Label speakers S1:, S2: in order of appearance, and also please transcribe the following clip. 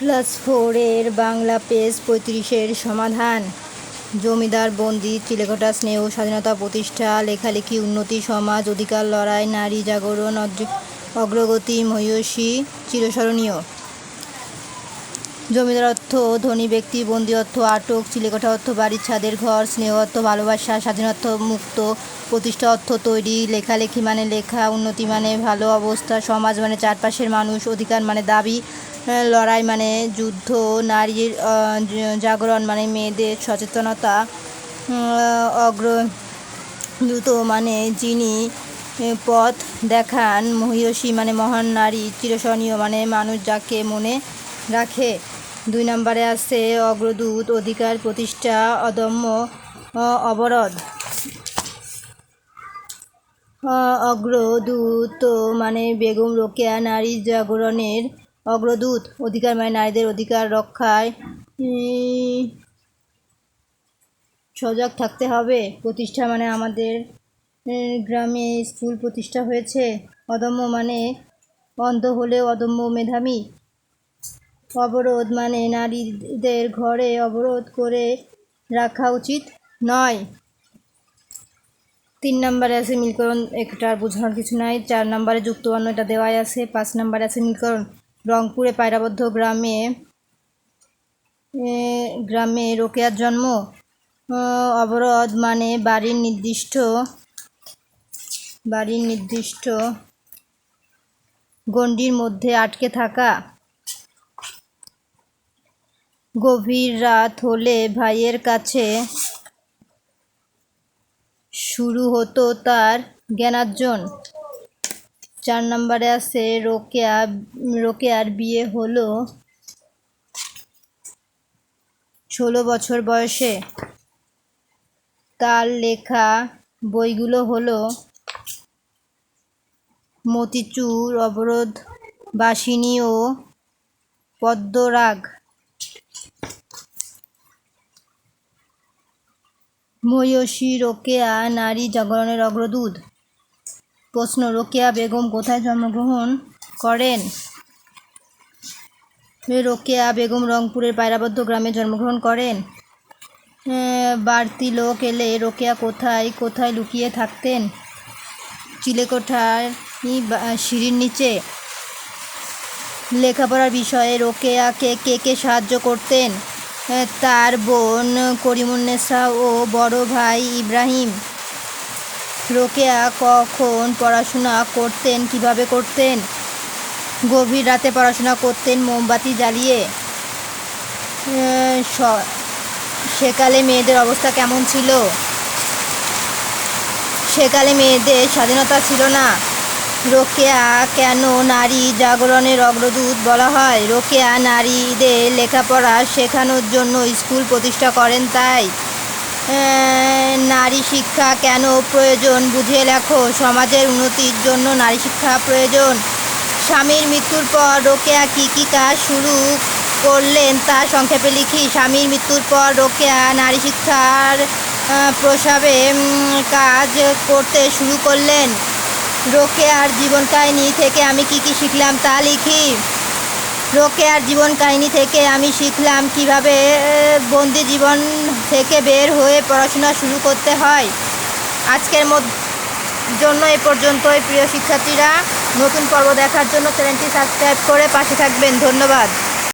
S1: Class ফোরের Bangla page পঁয়ত্রিশের সমাধান। জমিদার বন্দি, চিলেকোটা স্নেহ, স্বাধীনতা প্রতিষ্ঠা, লেখালেখি, উন্নতি সমাজ, অধিকার লড়াই, নারী জাগরণ অগ্রগতি মহীয়সী চিরস্মরণীয়। জমিদার অর্থ, ধনী ব্যক্তি, বন্দি অর্থ, আটক, চিলেকোঠা অর্থ, বাড়ির ছাদের ঘর, স্নেহ অর্থ, ভালোবাসা স্বাধীনতা মুক্ত, প্রতিষ্ঠা অর্থ, তৈরি, লেখালেখি মানে লেখা, উন্নতি মানে ভালো অবস্থা, সমাজ মানে চারপাশের মানুষ, অধিকার মানে দাবি লড়াই মানে যুদ্ধ, নারীর জাগরণ মানে মেয়েদের সচেতনতা অগ্র, দ্রুত মানে যিনি পথ দেখান মহিষী মানে মহান নারী, চিরস্মরণীয় মানে মানুষ যাকে মনে রাখে। দুই নম্বরে আছে অগ্রদূত অধিকার প্রতিষ্ঠা অদম্য অবরোধ। অগ্রদূত মানে বেগম রোকেয়া নারী জাগরণের অগ্রদূত। অধিকার মানে নারীদের অধিকার রক্ষায় সজাগ থাকতে হবে। প্রতিষ্ঠা মানে আমাদের গ্রামে স্কুল প্রতিষ্ঠা হয়েছে। অদম্য মানে অন্ধ হলেও অদম্য মেধাবী। অবরোধ মানে নারীদের ঘরে অবরোধ করে রাখা উচিত নয়। তিন নম্বরে আছে মিলকরণ একটা বোঝানোর কিছু নাই। চার নম্বরে যুক্ত অন্য এটা দেওয়াই আছে। পাঁচ নম্বরে আছে মিলকরণ রংপুরে পায়রাবদ্ধ গ্রামে গ্রামে রোকেয়ার জন্ম। অবরোধ মানে বাড়ির নির্দিষ্ট বাড়ির নির্দিষ্ট গণ্ডির মধ্যে আটকে থাকা। গভীর রাত হলে ভাইয়ের কাছে শুরু হতো তার জ্ঞানার্জন। চার নম্বরে আছে রোকেয়া, রোকেয়ার বিয়ে হলো ষোলো বছর বয়সে। তার লেখা বইগুলো হলো মতিচুর, অবরোধ, বাসিনী ও পদ্মরাগ। ময়ূষী রোকেয়া, নারী জাগরণের অগ্রদূত। প্রশ্ন, রোকেয়া বেগম কোথায় জন্মগ্রহণ করেন? রোকেয়া বেগম রংপুরের পায়রাবদ্ধ গ্রামে জন্মগ্রহণ করেন। বাড়তি লোক এলে রোকেয়া কোথায় কোথায় লুকিয়ে থাকতেন? চিলেকোঠার সিঁড়ির নিচে। লেখাপড়ার বিষয়ে রোকেয়াকে কে কে সাহায্য করতেন? তার বোন করিমুন্নেসা ও বড় ভাই ইব্রাহিম। রোকেয়া কখন পড়াশোনা করতেন, কীভাবে করতেন? গভীর রাতে পড়াশোনা করতেন মোমবাতি জ্বালিয়ে। সেকালে মেয়েদের অবস্থা কেমন ছিল? সেকালে মেয়েদের স্বাধীনতা ছিল না। রোকেয়া কেন নারী জাগরণের অগ্রদূত বলা হয়? রোকেয়া নারীদের লেখাপড়া শেখানোর জন্য স্কুল প্রতিষ্ঠা করেন তাই। নারী শিক্ষা কেন প্রয়োজন বুঝে লেখো। সমাজের উন্নতির জন্য নারী শিক্ষা প্রয়োজন। স্বামীর মৃত্যুর পর রোকেয়া কী কী কাজ শুরু করলেন তা সংক্ষেপে লিখি। স্বামীর মৃত্যুর পর রোকেয়া নারী শিক্ষার প্রসাবে কাজ করতে শুরু করলেন। রোকেয়ার জীবন কাহিনী থেকে আমি কি কি শিখলাম তা লিখি। রোকেয়ার জীবন কাহিনী থেকে আমি শিখলাম কীভাবে বন্দি জীবন থেকে বের হয়ে পড়াশোনা শুরু করতে হয়। আজকের জন্য এ পর্যন্তই। প্রিয় শিক্ষার্থীরা, নতুন পর্ব দেখার জন্য চ্যানেলটি সাবস্ক্রাইব করে পাশে থাকবেন। ধন্যবাদ।